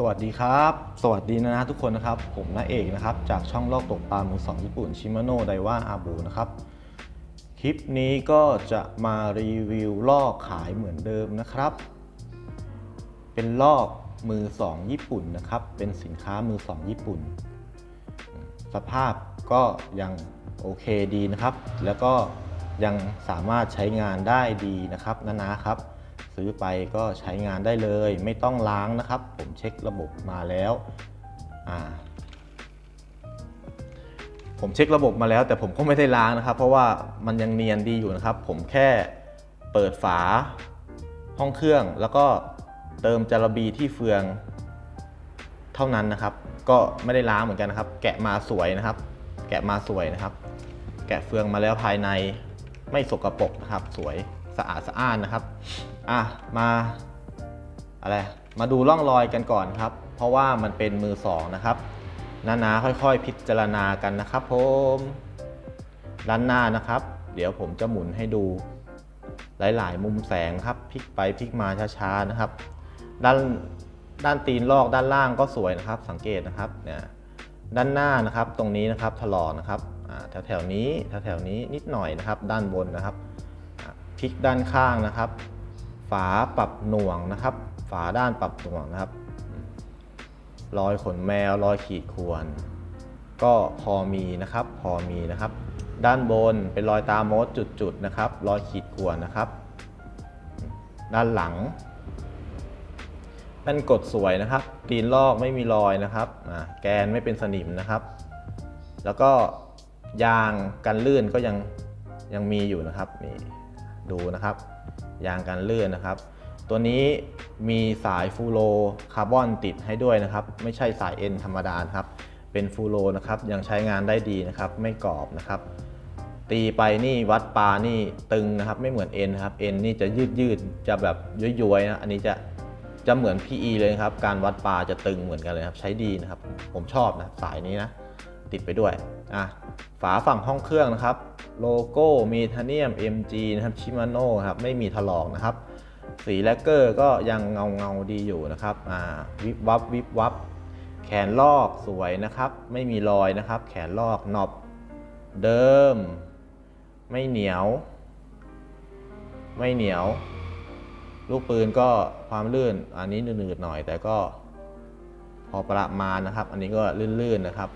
สวัสดีครับ สวัสดีนะนะทุกคนนะครับ ผมนาเอกนะครับ จากช่องลอกตกปลามือสองญี่ปุ่นชิมาโนไดว่าอาบูนะครับ คลิปนี้ก็จะมารีวิวลอกขายเหมือนเดิมนะครับ เป็นลอกมือสองญี่ปุ่นนะครับ เป็นสินค้ามือสองญี่ปุ่น สภาพก็ยังโอเคดีนะครับ แล้วก็ยังสามารถใช้งานได้ดีนะครับนะนะครับ ซื้อไปก็ใช้งานได้เลย ไม่ต้องล้างนะครับ ผมเช็คระบบมาแล้วผมเช็คระบบมาแล้ว แต่ผมก็ไม่ได้ล้างนะครับ เพราะว่ามันยังเนียนดีอยู่นะครับ ผมแค่เปิดฝาห้องเครื่อง แล้วก็เติมจาระบีที่เฟืองเท่านั้นนะครับ ก็ไม่ได้ล้างเหมือนกันนะครับ แกะมาสวยนะครับ แกะมาสวยนะครับ แกะเฟืองมาแล้วภายในไม่สกรปรกนะครับสวย สะอาดสะอ้านนะครับอะมาอะไรมาดูร่องรอยกันก่อนครับ เพราะว่ามันเป็นมือสองนะครับนาๆค่อยๆ พิจารณากันนะครับผมด้านหน้านะครับ เดี๋ยวผมจะหมุนให้ดูหลายๆ มุมแสงครับพลิกไปพลิกมาช้าๆนะครับ ด้านด้านตีนลอกด้านล่างก็สวยนะครับ สังเกตนะครับเนี่ยด้านหน้านะครับตรงนี้นะครับถลอกนะครับแถวแถวๆนี้แถวแถวๆนี้นิดหน่อยนะครับ ด้านบนนะครับ พลิกด้านข้างนะครับ ฝาปรับหน่วงนะครับ ฝาด้านปรับหน่วงนะครับ รอยขนแมวรอยขีดข่วน ก็พอมีนะครับ พอมีนะครับ ด้านบนเป็นรอยตาโมดจุดๆนะครับ รอยขีดข่วนนะครับ ด้านหลังด้นกดสวยนะครับ ตีนลอกไม่มีรอยนะครับแกนไม่เป็นสนิมนะครับ แล้วก็ยางกันลื่นก็ยังยังมีอยู่นะครับนี่ ดูนะครับ ยางกันลื่นนะครับ ตัวนี้มีสายฟูโรคาร์บอนติดให้ด้วยนะครับ ไม่ใช่สายเอ็นธรรมดาครับ เป็นฟูโรนะครับยังใช้งานได้ดีนะครับ ไม่กรอบนะครับ ตีไปนี่วัดปลานี่ตึงนะครับ ไม่เหมือนเอ็นครับเอ็นนี่จะยืดยืดจะแบบย้วยๆนะอันนี้จะจะเหมือน PE เลยครับ การวัดปลาจะตึงเหมือนกันเลยครับ ใช้ดีนะครับ ผมชอบนะสายนี้นะ ติดไปด้วยอะฝาฝั่งห้องเครื่องนะครับ โลโก้มีทาเนียม MG นะครับชิมาโน่ครับไม่มีถลอกนะครับ สีแลกเกอร์ก็ยังเงาเงาดีอยู่นะครับอ่าวิบวับวิบวับ แขนลอกสวยนะครับ ไม่มีรอยนะครับ แขนลอกนอบเดิม ไม่เหนียว ไม่เหนียว ลูกปืนก็ความลื่นอันนี้หนืดๆหน่อย แต่ก็พอประมาณนะครับ อันนี้ก็ลื่นๆนะครับ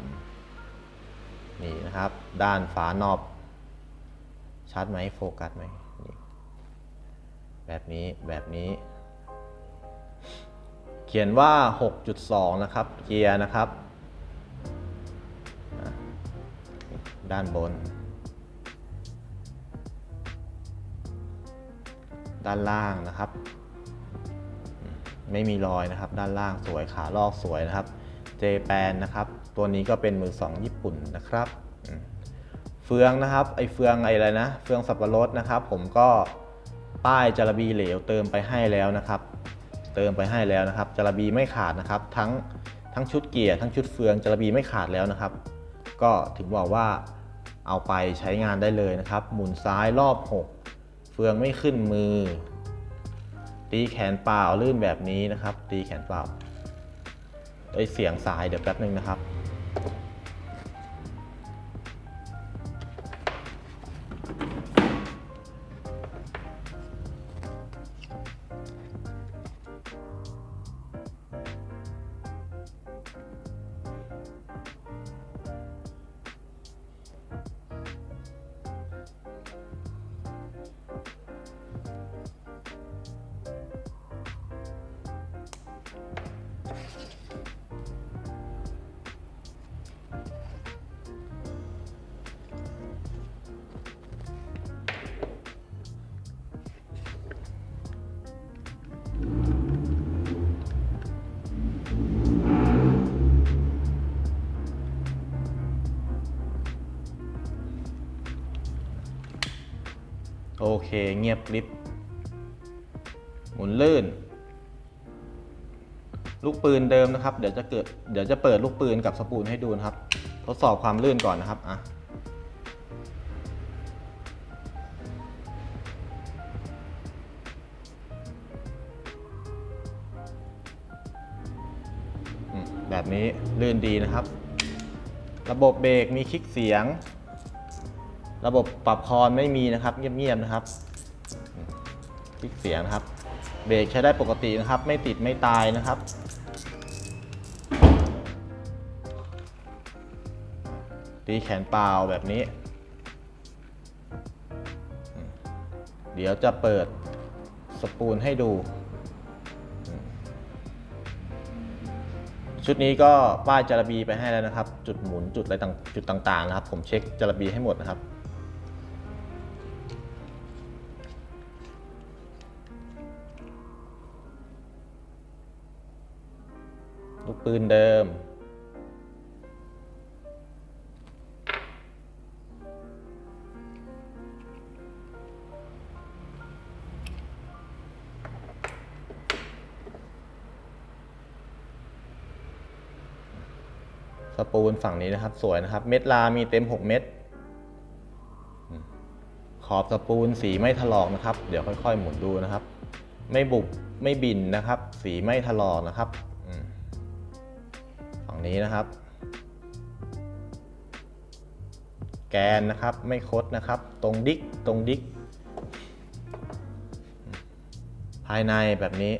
นี่นะครับ ด้านฝานอบ ชัดไหมโฟกัสไหมแบบนี้แบบนี้ เขียนว่า 6.2 นะครับ เกียร์นะครับ ด้านบน ด้านล่างนะครับ ไม่มีรอยนะครับ ด้านล่างสวยขาลอกสวยนะครับ เจแปนนะครับ ตัวนี้ก็เป็นมือสองญี่ปุ่นนะครับ เฟืองนะครับ ไอเฟืองไออะไรนะ เฟืองสับปะรดนะครับ ผมก็ป้ายจารบีเหลวเติมไปให้แล้วนะครับ เติมไปให้แล้วนะครับจารบีไม่ขาดนะครับ ทั้งทั้งชุดเกียร์ทั้งชุดเฟืองจารบีไม่ขาดแล้วนะครับ ก็ถึงบอกว่าเอาไปใช้งานได้เลยนะครับ หมุนซ้ายรอบ 6 เฟืองไม่ขึ้นมือ ตีแขนเปล่าลื่นแบบนี้นะครับ ตีแขนเปล่าไอเสียงสายเดี๋ยวแป๊บนึงนะครับ โอเค เงียบกริบ หมุนลื่น ลูกปืนเดิมนะครับ เดี๋ยวจะเกิด เดี๋ยวจะเปิดลูกปืนกับสปูลให้ดูนะครับ ทดสอบความลื่นก่อนนะครับ อะนี้ลื่นดีนะครับ ระบบเบรกมีคลิกเสียง ระบบปรับคอนไม่มีนะครับ เงียบๆนะครับคลิกเสียงนะครับ เบรกใช้ได้ปกตินะครับ ไม่ติดไม่ตายนะครับตีแขนเปล่าแบบนี้ เดี๋ยวจะเปิดสปูลให้ดู ชุดนี้ก็ป้ายจารบีไปให้แล้วนะครับ จุดหมุนจุดอะไรต่างจุดต่างๆนะครับ ผมเช็คจารบีให้หมดนะครับ ปืนเดิม สปูลฝั่งนี้นะครับ สวยนะครับ เม็ดลามีเต็ม 6 เม็ดขอบสปูลสีไม่ถลอกนะครับ เดี๋ยวค่อยๆ หมุนดูนะครับ ไม่บุบไม่บินนะครับ สีไม่ถลอกนะครับ นี้นะครับ แกนนะครับไม่คดนะครับ ตรงดิกตรงดิกภายในแบบนี้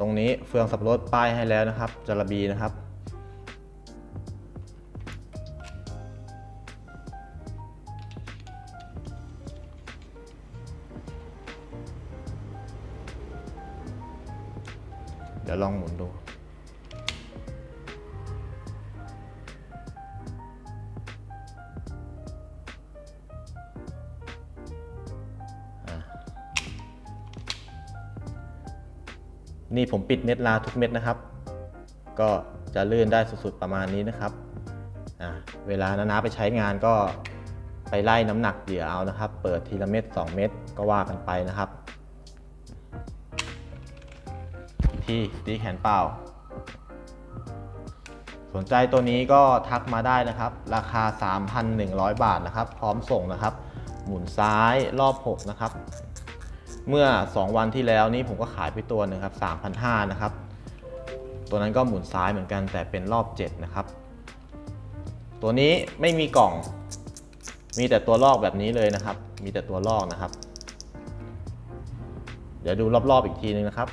ตรงนี้เฟืองสับปะรดป้ายให้แล้วนะครับจระบีนะครับเดี๋ยวลองหมุนดู นี่ผมปิดเม็ดลาทุกเม็ดนะครับ ก็จะลื่นได้สุดๆประมาณนี้นะครับเวลานานาไปใช้งานก็ไปไล่น้ำหนักเหยื่อเอานะครับ เปิดทีละเม็ด2 เม็ดก็ว่ากันไปนะครับ ที่ตีแขนเปล่า สนใจตัวนี้ก็ทักมาได้นะครับ ราคา 3,100 บาทนะครับ พร้อมส่งนะครับ หมุนซ้ายรอบ 6 นะครับ เมื่อ 2 วันที่แล้วนี้ผมก็ขายไปตัวหนึ่งครับ3,500นะครับ ตัวนั้นก็หมุนซ้ายเหมือนกันแต่เป็นรอบ 7 นะครับ ตัวนี้ไม่มีกล่อง มีแต่ตัวลอกแบบนี้เลยนะครับ มีแต่ตัวลอกนะครับ เดี๋ยวดูรอบๆอีกทีนึงนะครับ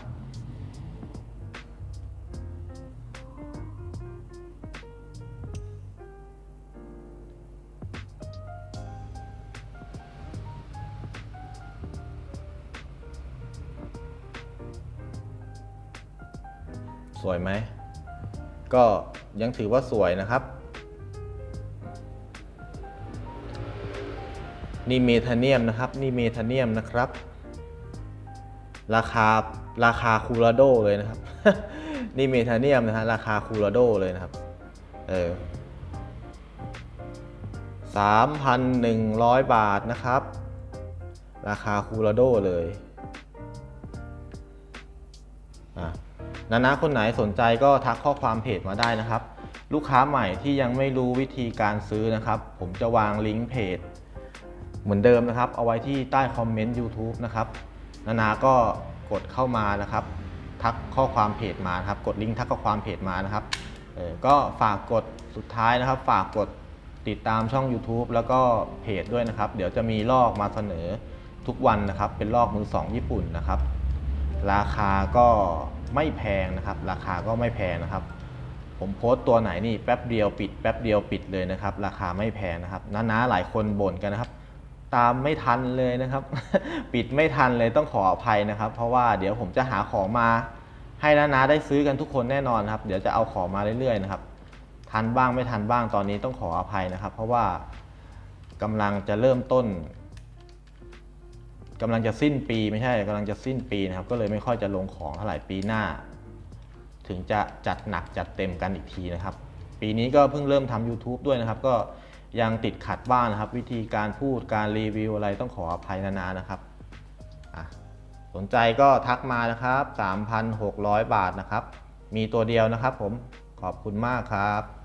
สวยไหม ก็ยังถือว่าสวยนะครับ นี่เมทาเนียมนะครับ นี่เมทาเนียมนะครับ ราคาราคาคูราโดเลยนะครับ นี่เมทาเนียมนะฮะราคาคูราโดเลยนะครับ เออสามพันหนึ่งร้อยบาทนะครับ ราคาคูราโดเลย นานาคนไหนสนใจก็ทักข้อความเพจมาได้นะครับ ลูกค้าใหม่ที่ยังไม่รู้วิธีการซื้อนะครับ ผมจะวางลิงก์เพจ เหมือนเดิมนะครับ เอาไว้ที่ใต้คอมเมนต์ YouTube นะครับนานาก็กดเข้ามานะครับ ทักข้อความเพจมาครับ กดลิงก์ทักข้อความเพจมานะครับเออก็ฝากกดสุดท้ายนะครับ ฝากกดติดตามช่อง YouTube แล้วก็เพจด้วยนะครับ เดี๋ยวจะมีลอกมาเสนอทุกวันนะครับ เป็นลอกมือสองญี่ปุ่นนะครับ ราคาก็ ไม่แพงนะครับ ราคาก็ไม่แพงนะครับ ผมโพสต์ตัวไหนนี่แป๊บเดียวปิด แป๊บเดียวปิดเลยนะครับ ราคาไม่แพงนะครับน้าๆหลายคนบ่นกันนะครับ ตามไม่ทันเลยนะครับ ปิดไม่ทันเลยต้องขออภัยนะครับ เพราะว่าเดี๋ยวผมจะหาของมา ให้น้าๆได้ซื้อกันทุกคนแน่นอนครับ เดี๋ยวจะเอาของมาเรื่อยๆนะครับ ทันบ้างไม่ทันบ้างตอนนี้ต้องขออภัยนะครับ เพราะว่ากำลังจะเริ่มต้น กำลังจะสิ้นปีไม่ใช่กำลังจะสิ้นปีนะครับ ก็เลยไม่ค่อยจะลงของเท่าไหร่ปีหน้า ถึงจะจัดหนักจัดเต็มกันอีกทีนะครับ ปีนี้ก็เพิ่งเริ่มทำ YouTube ด้วยนะครับ ก็ยังติดขัดบ้างนะครับ วิธีการพูดการรีวิวอะไรต้องขออภัยนานานะครับสนใจก็ทักมานะครับ 3,600 บาทนะครับ มีตัวเดียวนะครับผมขอบคุณมากครับ